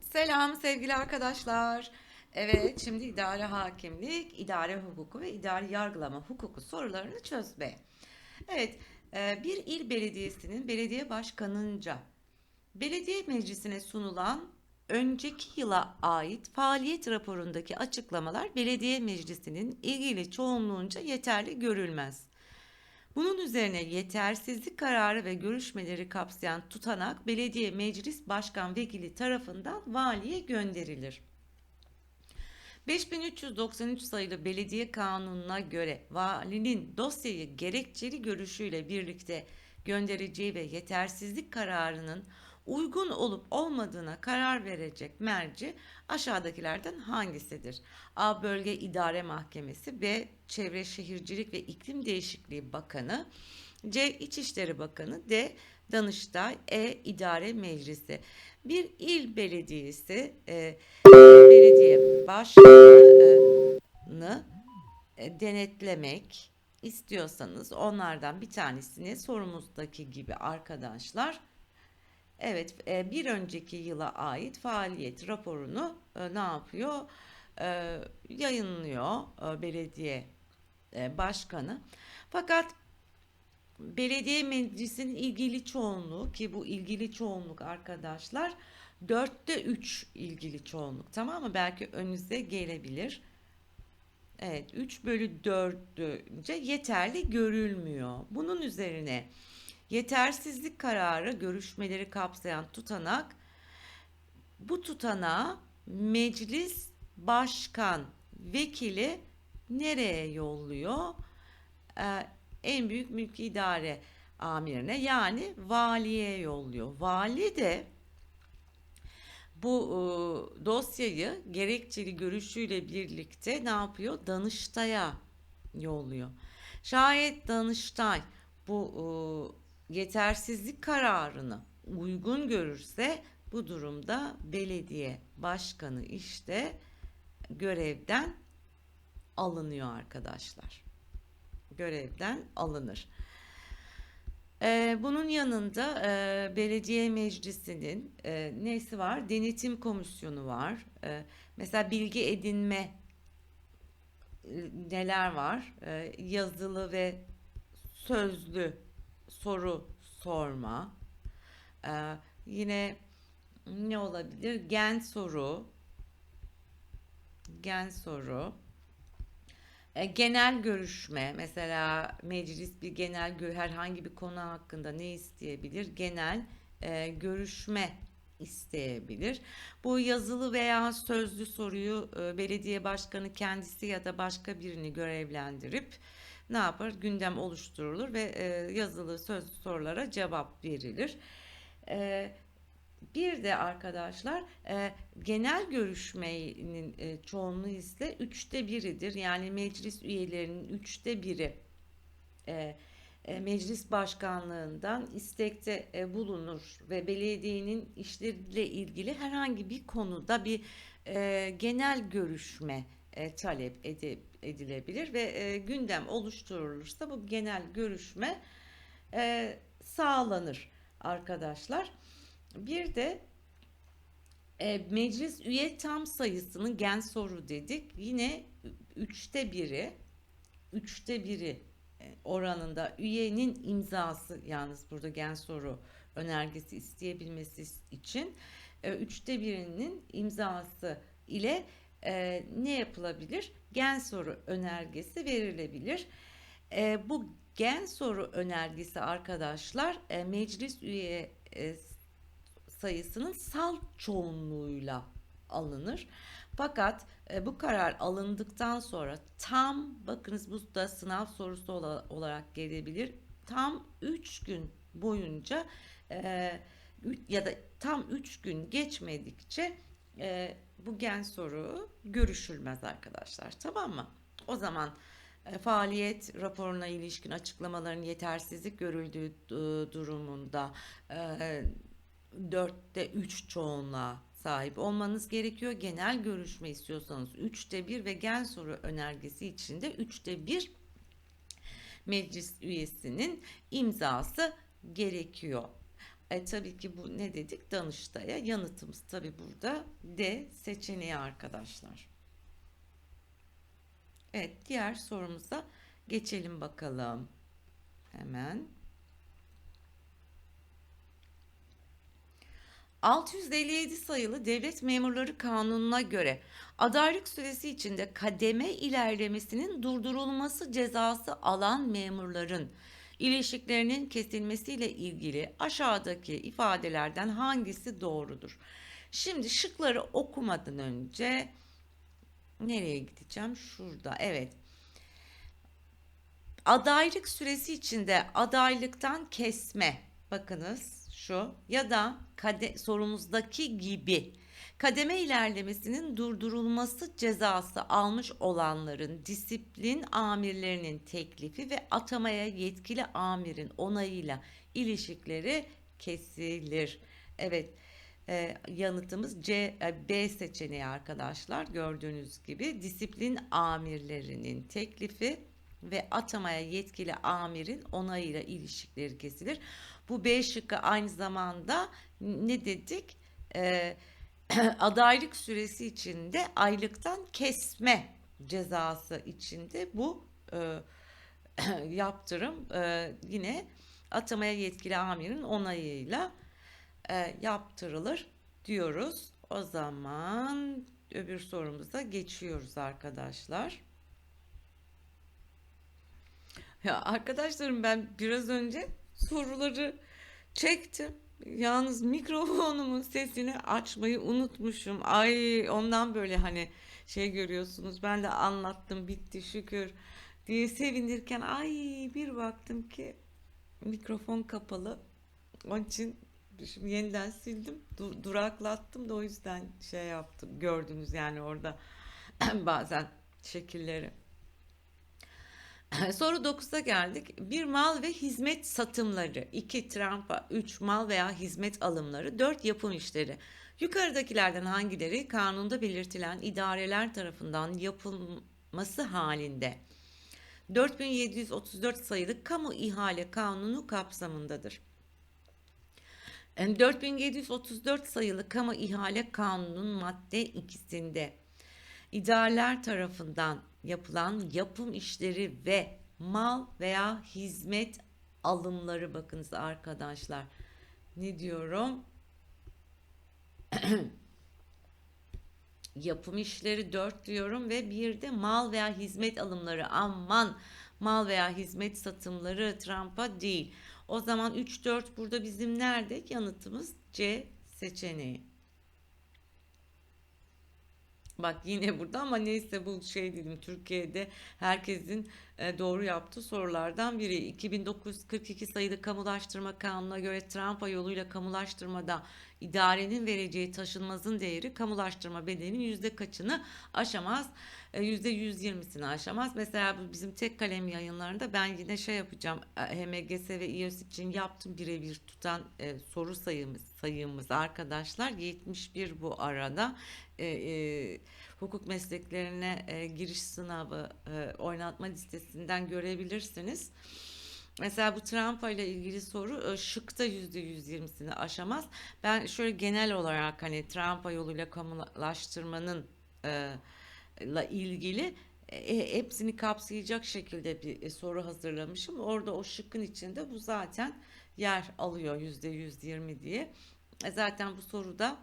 Selam sevgili arkadaşlar. Evet, şimdi idare hakimlik, idare hukuku ve idare yargılama hukuku sorularını çözme. Evet, e, bir il belediyesinin belediye başkanınca belediye meclisine sunulan önceki yıla ait faaliyet raporundaki açıklamalar belediye meclisinin ilgili çoğunluğunca yeterli görülmez. Bunun üzerine yetersizlik kararı ve görüşmeleri kapsayan tutanak belediye meclis başkan vekili tarafından valiye gönderilir. 5393 sayılı belediye kanununa göre valinin dosyayı gerekçeli görüşüyle birlikte göndereceği ve yetersizlik kararının uygun olup olmadığına karar verecek merci aşağıdakilerden hangisidir? A. Bölge İdare Mahkemesi B. Çevre Şehircilik ve İklim Değişikliği Bakanı C. İçişleri Bakanı D. Danıştay E. İdare Meclisi Bir il belediyesi e, belediye başkanını e, denetlemek istiyorsanız onlardan bir tanesini sorumuzdaki gibi arkadaşlar Evet, e, bir önceki yıla ait faaliyet raporunu e, ne yapıyor? E, Yayınlıyor belediye başkanı. Fakat belediye meclisinin ilgili çoğunluğu ki bu ilgili çoğunluk arkadaşlar dörtte üç ilgili çoğunluk tamam mı? Belki önünüze gelebilir. Evet 3 bölü 4'ünce yeterli görülmüyor. Bunun üzerine yetersizlik kararı görüşmeleri kapsayan tutanak bu tutanağı meclis başkan vekili nereye yolluyor? Ee, en büyük mülki idare amirine yani valiye yolluyor. Vali de bu e, dosyayı gerekçeli görüşüyle birlikte ne yapıyor? Danıştay'a yolluyor. Şayet Danıştay bu e, yetersizlik kararını uygun görürse bu durumda belediye başkanı işte görevden alınıyor arkadaşlar. Görevden alınır. Ee, bunun yanında e, belediye meclisinin e, nesi var? Denetim komisyonu var. E, mesela bilgi edinme e, neler var? E, yazılı ve sözlü soru sorma. Ee, yine ne olabilir? Gen soru. Gen soru. Ee, genel görüşme. Mesela meclis bir genel herhangi bir konu hakkında ne isteyebilir? Genel e, görüşme isteyebilir. Bu yazılı veya sözlü soruyu e, belediye başkanı kendisi ya da başka birini görevlendirip ne yapar? Gündem oluşturulur ve e, yazılı sözlü sorulara cevap verilir. E, bir de arkadaşlar e, genel görüşmenin e, çoğunluğu ise üçte biridir. Yani meclis üyelerinin üçte biri e, e, meclis başkanlığından istekte e, bulunur ve belediyenin işleriyle ilgili herhangi bir konuda bir e, genel görüşme e, talep ede- edilebilir ve e, gündem oluşturulursa bu genel görüşme e, sağlanır arkadaşlar. Bir de e, meclis üye tam sayısının gen soru dedik. Yine üçte biri, üçte biri e, oranında üyenin imzası yalnız burada gen soru önergesi isteyebilmesi için e, üçte birinin imzası ile e, ne yapılabilir? Gen soru önergesi verilebilir. E, bu gen soru önergesi arkadaşlar e, meclis üye e, sayısının salt çoğunluğuyla alınır. Fakat e, bu karar alındıktan sonra tam bakınız bu da sınav sorusu ola- olarak gelebilir. Tam 3 gün boyunca e, ya da tam 3 gün geçmedikçe e, bu gen soru görüşülmez arkadaşlar. Tamam mı? O zaman e, faaliyet raporuna ilişkin açıklamaların yetersizlik görüldüğü e, durumunda e, dörtte üç çoğunluğa sahip olmanız gerekiyor. Genel görüşme istiyorsanız üçte bir ve gen soru önergesi içinde üçte bir meclis üyesinin imzası gerekiyor. E, tabii ki bu ne dedik? Danıştay'a. Yanıtımız tabii burada D seçeneği arkadaşlar. Evet, diğer sorumuza geçelim bakalım. Hemen. 657 sayılı Devlet Memurları Kanunu'na göre adaylık süresi içinde kademe ilerlemesinin durdurulması cezası alan memurların ilişkilerinin kesilmesiyle ilgili aşağıdaki ifadelerden hangisi doğrudur? Şimdi şıkları okumadan önce nereye gideceğim? Şurada. Evet. Adaylık süresi içinde adaylıktan kesme. Bakınız şu ya da kade, sorumuzdaki gibi kademe ilerlemesinin durdurulması cezası almış olanların disiplin amirlerinin teklifi ve atamaya yetkili amirin onayıyla ilişkileri kesilir. Evet. E, yanıtımız C, e, B seçeneği arkadaşlar. Gördüğünüz gibi disiplin amirlerinin teklifi ve atamaya yetkili amirin onayıyla ilişkileri kesilir. Bu B şıkkı aynı zamanda ne dedik? E, adaylık süresi içinde aylıktan kesme cezası içinde bu e, yaptırım e, yine atamaya yetkili amirin onayıyla e, yaptırılır diyoruz. O zaman öbür sorumuza geçiyoruz arkadaşlar. Ya arkadaşlarım ben biraz önce soruları çektim. Yalnız mikrofonumun sesini açmayı unutmuşum. Ay ondan böyle hani şey görüyorsunuz. Ben de anlattım bitti şükür diye sevinirken ay bir baktım ki mikrofon kapalı. Onun için Şimdi yeniden sildim. Du- duraklattım da o yüzden şey yaptım. Gördünüz yani orada bazen şekilleri. Soru 9'a geldik. Bir mal ve hizmet satımları, 2 trampa, 3 mal veya hizmet alımları, 4 yapım işleri. Yukarıdakilerden hangileri kanunda belirtilen idareler tarafından yapılması halinde 4734 sayılı kamu ihale kanunu kapsamındadır? 4734 sayılı kamu ihale kanunun madde ikisinde idareler tarafından yapılan yapım işleri ve mal veya hizmet alımları bakınız arkadaşlar. Ne diyorum? yapım işleri 4 diyorum ve bir de mal veya hizmet alımları aman mal veya hizmet satımları Trump'a değil. O zaman 3 4 burada bizim nerede? Yanıtımız C seçeneği. Bak yine burada ama neyse bu şey dedim Türkiye'de herkesin doğru yaptığı sorulardan biri. 2942 sayılı kamulaştırma kanununa göre Trump yoluyla kamulaştırmada idarenin vereceği taşınmazın değeri kamulaştırma bedelinin yüzde kaçını aşamaz? E, yüzde yüz yirmisini aşamaz. Mesela bu bizim tek kalem yayınlarında ben yine şey yapacağım. E, HMGS ve İOS için yaptım birebir tutan e, soru sayımız sayımız arkadaşlar 71 bu arada. E, e, hukuk mesleklerine e, giriş sınavı e, oynatma listesinden görebilirsiniz. Mesela bu Trump ile ilgili soru şıkta %120'sini aşamaz. Ben şöyle genel olarak hani Trump yoluyla kamulaştırmanın e, ile ilgili e, hepsini kapsayacak şekilde bir soru hazırlamışım. Orada o şıkkın içinde bu zaten yer alıyor %120 diye. E, zaten bu soruda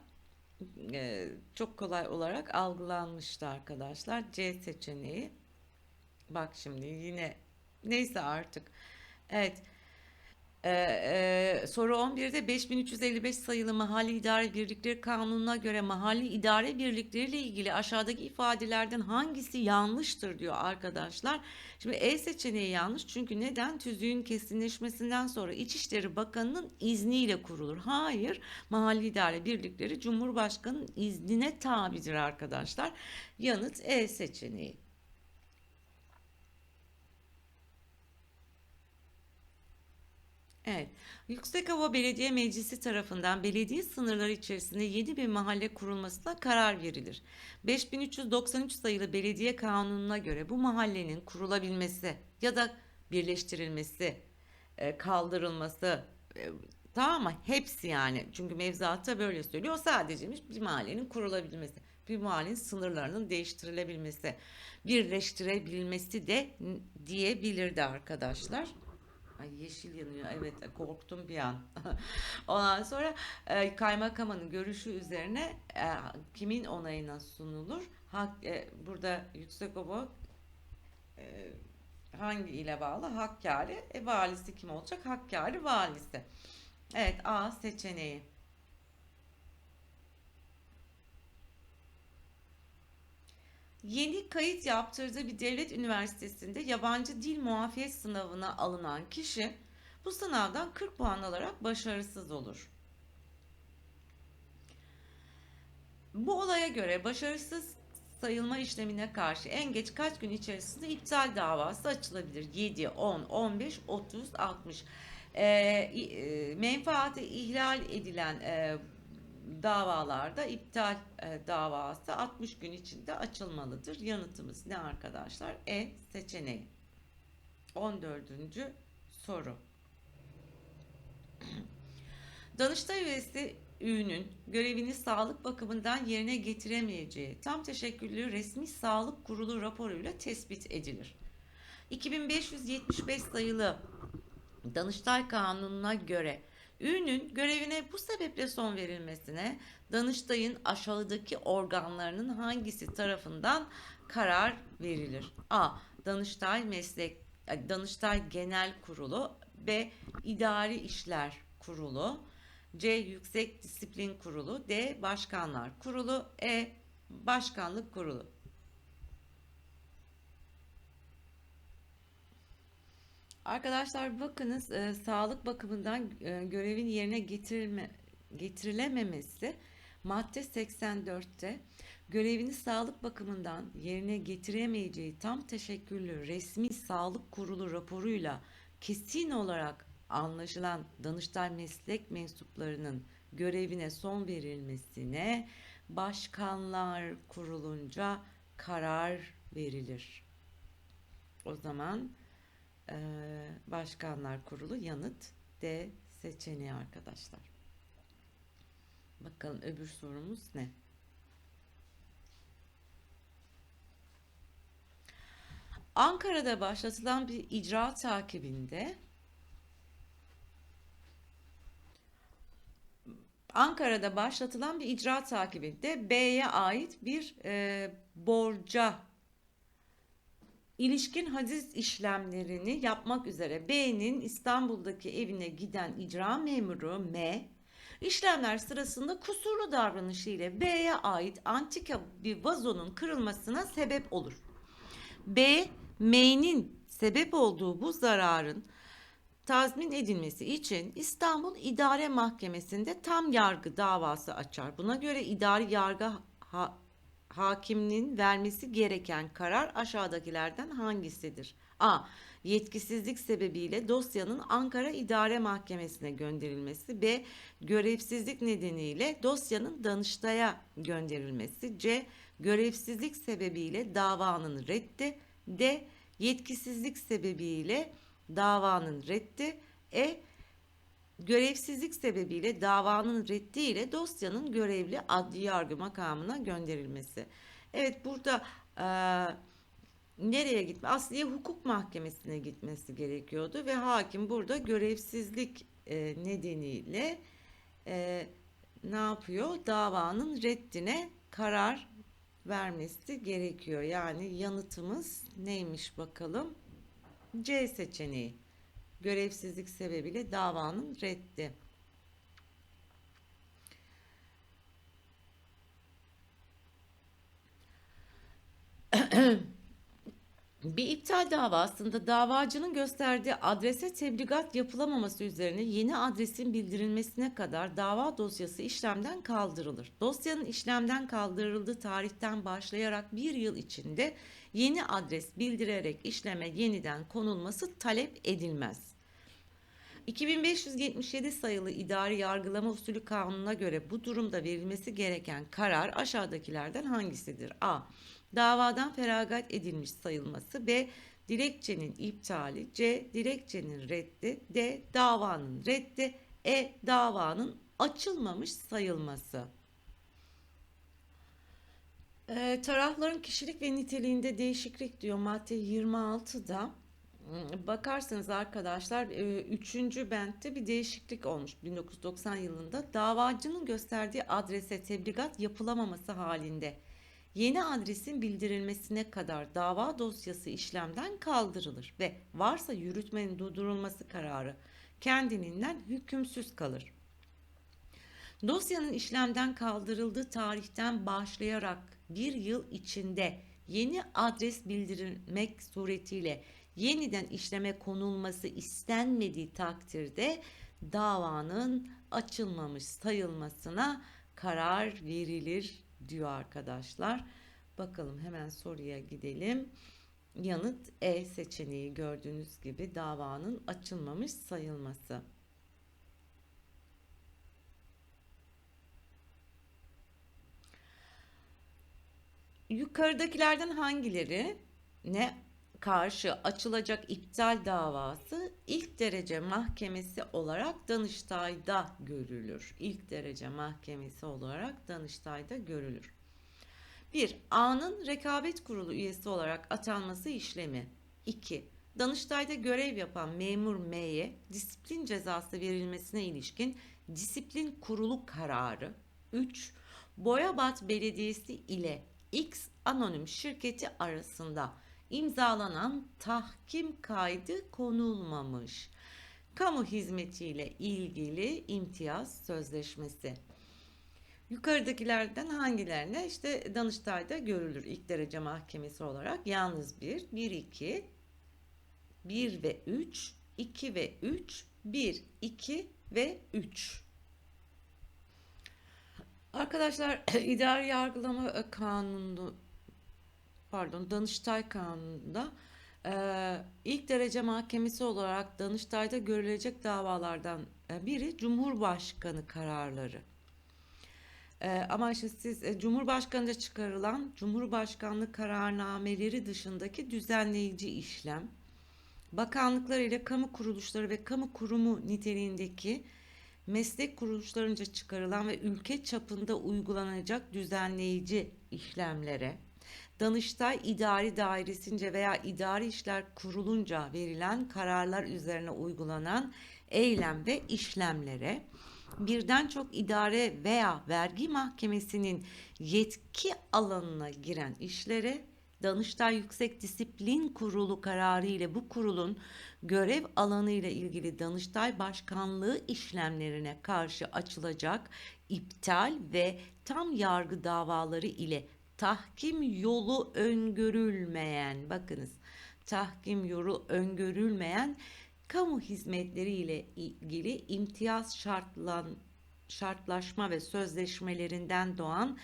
e, çok kolay olarak algılanmıştı arkadaşlar. C seçeneği. Bak şimdi yine neyse artık. Evet. Ee, e, soru 11'de 5355 sayılı Mahalli İdare Birlikleri Kanunu'na göre mahalli idare birlikleri ile ilgili aşağıdaki ifadelerden hangisi yanlıştır diyor arkadaşlar. Şimdi E seçeneği yanlış çünkü neden? Tüzüğün kesinleşmesinden sonra İçişleri Bakanı'nın izniyle kurulur. Hayır, mahalli idare birlikleri Cumhurbaşkanı'nın iznine tabidir arkadaşlar. Yanıt E seçeneği. Evet. Yüksekova Belediye Meclisi tarafından belediye sınırları içerisinde yeni bir mahalle kurulmasına karar verilir. 5393 sayılı belediye kanununa göre bu mahallenin kurulabilmesi ya da birleştirilmesi, e, kaldırılması, e, Tamam mı? Hepsi yani. Çünkü mevzuatta böyle söylüyor. Sadece bir mahallenin kurulabilmesi, bir mahallenin sınırlarının değiştirilebilmesi, birleştirebilmesi de diyebilirdi arkadaşlar. Ay yeşil yanıyor. Evet korktum bir an. Ondan sonra e, kaymakamın görüşü üzerine e, kimin onayına sunulur? Hak, e, burada Yüksekova e, hangi ile bağlı? Hakkari. E, valisi kim olacak? Hakkari valisi. Evet A seçeneği. Yeni kayıt yaptırdığı bir devlet üniversitesinde yabancı dil muafiyet sınavına alınan kişi bu sınavdan 40 puan alarak başarısız olur. Bu olaya göre başarısız sayılma işlemine karşı en geç kaç gün içerisinde iptal davası açılabilir? 7, 10, 15, 30, 60. E, e, menfaati ihlal edilen e, davalarda iptal e, davası 60 gün içinde açılmalıdır. Yanıtımız ne arkadaşlar? E seçeneği. 14. soru. Danıştay üyesi Ü'nün görevini sağlık bakımından yerine getiremeyeceği tam teşekküllü resmi sağlık kurulu raporuyla tespit edilir. 2575 sayılı Danıştay Kanunu'na göre Ü'nün görevine bu sebeple son verilmesine Danıştay'ın aşağıdaki organlarının hangisi tarafından karar verilir? A. Danıştay Meslek Danıştay Genel Kurulu B. İdari İşler Kurulu C. Yüksek Disiplin Kurulu D. Başkanlar Kurulu E. Başkanlık Kurulu Arkadaşlar bakınız e, sağlık bakımından e, görevin yerine getirilme, getirilememesi madde 84'te görevini sağlık bakımından yerine getiremeyeceği tam teşekküllü resmi sağlık kurulu raporuyla kesin olarak anlaşılan Danıştay meslek mensuplarının görevine son verilmesine başkanlar kurulunca karar verilir. O zaman Başkanlar Kurulu yanıt D seçeneği arkadaşlar. Bakalım öbür sorumuz ne? Ankara'da başlatılan bir icra takibinde Ankara'da başlatılan bir icra takibinde B'ye ait bir e, borca ilişkin haciz işlemlerini yapmak üzere B'nin İstanbul'daki evine giden icra memuru M, işlemler sırasında kusurlu davranışıyla B'ye ait antika bir vazonun kırılmasına sebep olur. B, M'nin sebep olduğu bu zararın tazmin edilmesi için İstanbul İdare Mahkemesi'nde tam yargı davası açar. Buna göre idari yargı ha hakiminin vermesi gereken karar aşağıdakilerden hangisidir? A. Yetkisizlik sebebiyle dosyanın Ankara İdare Mahkemesi'ne gönderilmesi. B. Görevsizlik nedeniyle dosyanın Danıştay'a gönderilmesi. C. Görevsizlik sebebiyle davanın reddi. D. Yetkisizlik sebebiyle davanın reddi. E görevsizlik sebebiyle davanın reddiyle dosyanın görevli adli yargı makamına gönderilmesi. Evet burada e, nereye gitme? Asliye hukuk mahkemesine gitmesi gerekiyordu ve hakim burada görevsizlik e, nedeniyle e, ne yapıyor? Davanın reddine karar vermesi gerekiyor. Yani yanıtımız neymiş bakalım? C seçeneği görevsizlik sebebiyle davanın reddi. Bir iptal davasında davacının gösterdiği adrese tebligat yapılamaması üzerine yeni adresin bildirilmesine kadar dava dosyası işlemden kaldırılır. Dosyanın işlemden kaldırıldığı tarihten başlayarak bir yıl içinde yeni adres bildirerek işleme yeniden konulması talep edilmez. 2577 sayılı idari yargılama usulü kanununa göre bu durumda verilmesi gereken karar aşağıdakilerden hangisidir? A. Davadan feragat edilmiş sayılması. B. Dilekçenin iptali. C. Dilekçenin reddi. D. Davanın reddi. E. Davanın açılmamış sayılması. E, tarafların kişilik ve niteliğinde değişiklik diyor madde 26'da. Hmm, Bakarsanız arkadaşlar 3. bentte bir değişiklik olmuş 1990 yılında. Davacının gösterdiği adrese tebligat yapılamaması halinde yeni adresin bildirilmesine kadar dava dosyası işlemden kaldırılır ve varsa yürütmenin durdurulması kararı kendiliğinden hükümsüz kalır. Dosyanın işlemden kaldırıldığı tarihten başlayarak bir yıl içinde yeni adres bildirilmek suretiyle yeniden işleme konulması istenmediği takdirde davanın açılmamış sayılmasına karar verilir diyor arkadaşlar. Bakalım hemen soruya gidelim. Yanıt E seçeneği gördüğünüz gibi davanın açılmamış sayılması. Yukarıdakilerden hangileri ne karşı açılacak iptal davası ilk derece mahkemesi olarak Danıştay'da görülür. İlk derece mahkemesi olarak Danıştay'da görülür. 1. A'nın rekabet kurulu üyesi olarak atanması işlemi. 2. Danıştay'da görev yapan memur M'ye disiplin cezası verilmesine ilişkin disiplin kurulu kararı. 3. Boyabat Belediyesi ile X anonim şirketi arasında imzalanan tahkim kaydı konulmamış. Kamu hizmetiyle ilgili imtiyaz sözleşmesi. Yukarıdakilerden hangilerine işte Danıştay'da görülür ilk derece mahkemesi olarak yalnız 1, 1, 2, 1 ve 3, 2 ve 3, 1, 2 ve 3. Arkadaşlar idari yargılama kanunu pardon Danıştay Kanunu'nda e, ilk derece mahkemesi olarak Danıştay'da görülecek davalardan e, biri Cumhurbaşkanı kararları. E, ama işte siz e, Cumhurbaşkanı'nca çıkarılan Cumhurbaşkanlığı kararnameleri dışındaki düzenleyici işlem, bakanlıklar ile kamu kuruluşları ve kamu kurumu niteliğindeki meslek kuruluşlarınca çıkarılan ve ülke çapında uygulanacak düzenleyici işlemlere, Danıştay İdari Dairesince veya İdari İşler Kurulunca verilen kararlar üzerine uygulanan eylem ve işlemlere, birden çok idare veya vergi mahkemesinin yetki alanına giren işlere, Danıştay Yüksek Disiplin Kurulu kararı ile bu kurulun görev alanı ile ilgili Danıştay Başkanlığı işlemlerine karşı açılacak iptal ve tam yargı davaları ile tahkim yolu öngörülmeyen bakınız tahkim yolu öngörülmeyen kamu hizmetleri ile ilgili imtiyaz şartlan şartlaşma ve sözleşmelerinden doğan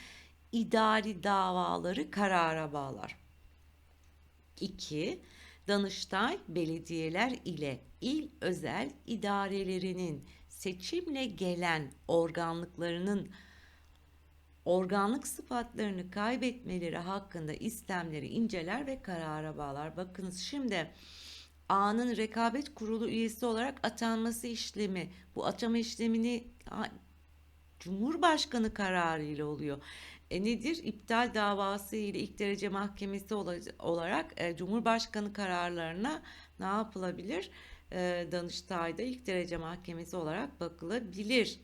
idari davaları karara bağlar. 2. Danıştay belediyeler ile il özel idarelerinin seçimle gelen organlıklarının organlık sıfatlarını kaybetmeleri hakkında istemleri inceler ve karara bağlar. Bakınız şimdi A'nın rekabet kurulu üyesi olarak atanması işlemi bu atama işlemini Cumhurbaşkanı kararı ile oluyor. E nedir? İptal davası ile ilk derece mahkemesi olarak e, Cumhurbaşkanı kararlarına ne yapılabilir? E, Danıştay'da ilk derece mahkemesi olarak bakılabilir.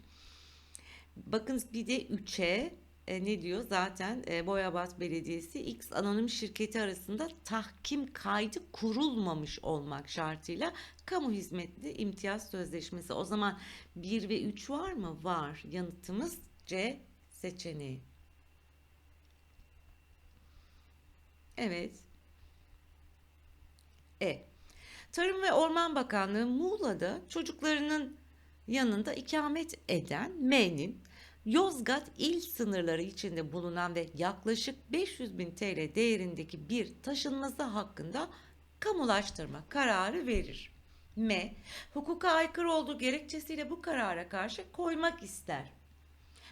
Bakın bir de 3'e e, ne diyor? Zaten e, Boyabat Belediyesi X anonim şirketi arasında tahkim kaydı kurulmamış olmak şartıyla kamu hizmetli imtiyaz sözleşmesi. O zaman 1 ve 3 var mı? Var. Yanıtımız C seçeneği. Evet. E. Tarım ve Orman Bakanlığı Muğla'da çocuklarının yanında ikamet eden M'nin Yozgat il sınırları içinde bulunan ve yaklaşık 500 bin TL değerindeki bir taşınması hakkında kamulaştırma kararı verir. M. Hukuka aykırı olduğu gerekçesiyle bu karara karşı koymak ister.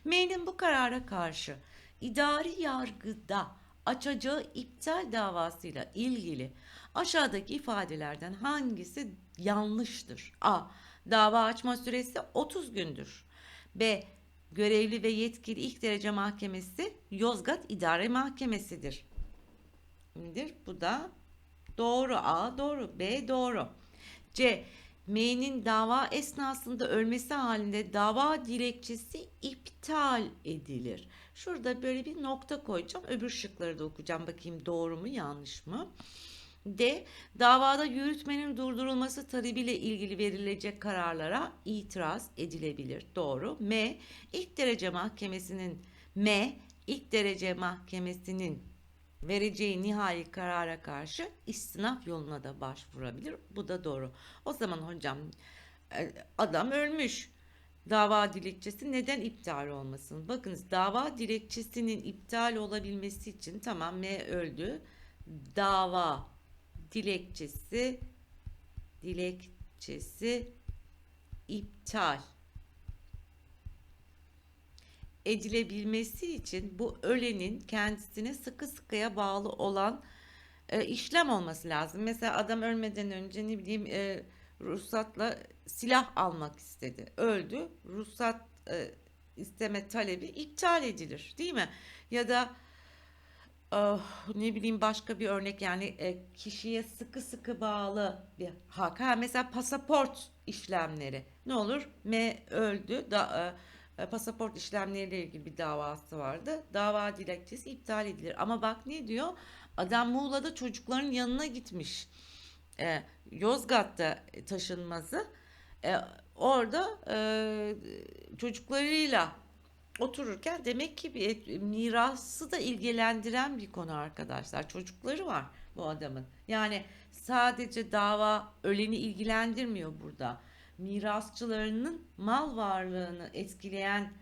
M'nin bu karara karşı idari yargıda açacağı iptal davasıyla ilgili aşağıdaki ifadelerden hangisi yanlıştır? A. Dava açma süresi 30 gündür. B. Görevli ve yetkili ilk derece mahkemesi Yozgat İdare Mahkemesi'dir. Midir? Bu da doğru. A doğru. B doğru. C. M'nin dava esnasında ölmesi halinde dava dilekçesi iptal edilir. Şurada böyle bir nokta koyacağım. Öbür şıkları da okuyacağım. Bakayım doğru mu yanlış mı? D. Davada yürütmenin durdurulması talebiyle ilgili verilecek kararlara itiraz edilebilir. Doğru. M. İlk derece mahkemesinin M. İlk derece mahkemesinin vereceği nihai karara karşı istinaf yoluna da başvurabilir. Bu da doğru. O zaman hocam e, adam ölmüş. Dava dilekçesi neden iptal olmasın? Bakınız dava dilekçesinin iptal olabilmesi için tamam M öldü. Dava dilekçesi dilekçesi iptal edilebilmesi için bu ölenin kendisine sıkı sıkıya bağlı olan e, işlem olması lazım. Mesela adam ölmeden önce ne bileyim e, ruhsatla silah almak istedi. Öldü. Ruhsat e, isteme talebi iptal edilir, değil mi? Ya da ne bileyim başka bir örnek yani e, kişiye sıkı sıkı bağlı bir hak. Ha, mesela pasaport işlemleri. Ne olur? M öldü. Da, e, pasaport işlemleriyle ilgili bir davası vardı. Dava dilekçesi iptal edilir. Ama bak ne diyor? Adam Muğla'da çocukların yanına gitmiş. E, Yozgat'ta taşınmazı. E, orada e, çocuklarıyla otururken demek ki bir mirası da ilgilendiren bir konu arkadaşlar. Çocukları var bu adamın. Yani sadece dava öleni ilgilendirmiyor burada mirasçılarının mal varlığını etkileyen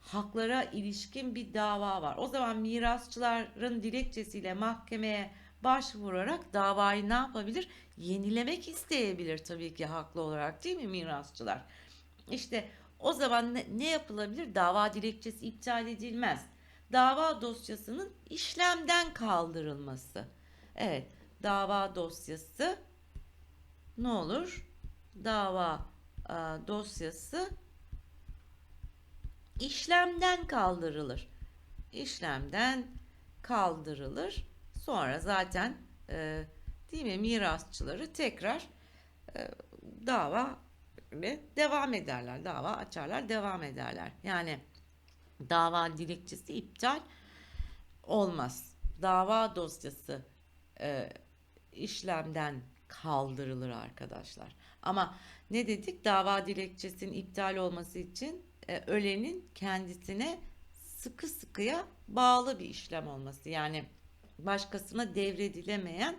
haklara ilişkin bir dava var. O zaman mirasçıların dilekçesiyle mahkemeye başvurarak davayı ne yapabilir? Yenilemek isteyebilir tabii ki haklı olarak değil mi mirasçılar? İşte o zaman ne, ne yapılabilir? Dava dilekçesi iptal edilmez. Dava dosyasının işlemden kaldırılması. Evet, dava dosyası ne olur? Dava e, dosyası işlemden kaldırılır. İşlemden kaldırılır. Sonra zaten e, değil mi mirasçıları tekrar e, dava ve devam ederler. Dava açarlar, devam ederler. Yani dava dilekçesi iptal olmaz. Dava dosyası e, işlemden kaldırılır arkadaşlar. Ama ne dedik? Dava dilekçesinin iptal olması için e, ölenin kendisine sıkı sıkıya bağlı bir işlem olması. Yani başkasına devredilemeyen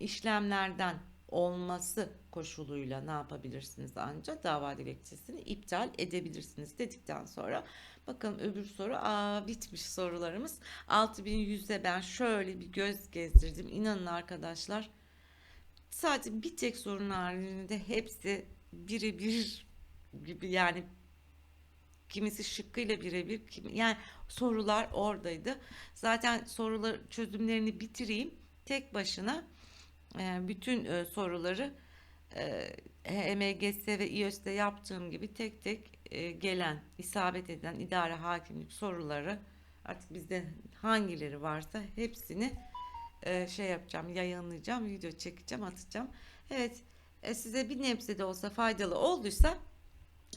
işlemlerden olması koşuluyla ne yapabilirsiniz ancak dava dilekçesini iptal edebilirsiniz dedikten sonra bakalım öbür soru aa bitmiş sorularımız 6100'e ben şöyle bir göz gezdirdim inanın arkadaşlar sadece bir tek sorun haricinde hepsi birebir gibi yani kimisi şıkkıyla birebir kim yani sorular oradaydı. Zaten sorular çözümlerini bitireyim. Tek başına bütün e, soruları e, HMGS ve İÖS'te yaptığım gibi tek tek e, gelen, isabet eden idare hakimlik soruları artık bizde hangileri varsa hepsini e, şey yapacağım, yayınlayacağım, video çekeceğim, atacağım. Evet, e, size bir nebze de olsa faydalı olduysa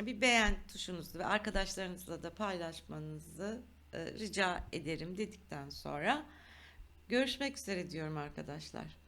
bir beğen tuşunuzu ve arkadaşlarınızla da paylaşmanızı e, rica ederim dedikten sonra görüşmek üzere diyorum arkadaşlar.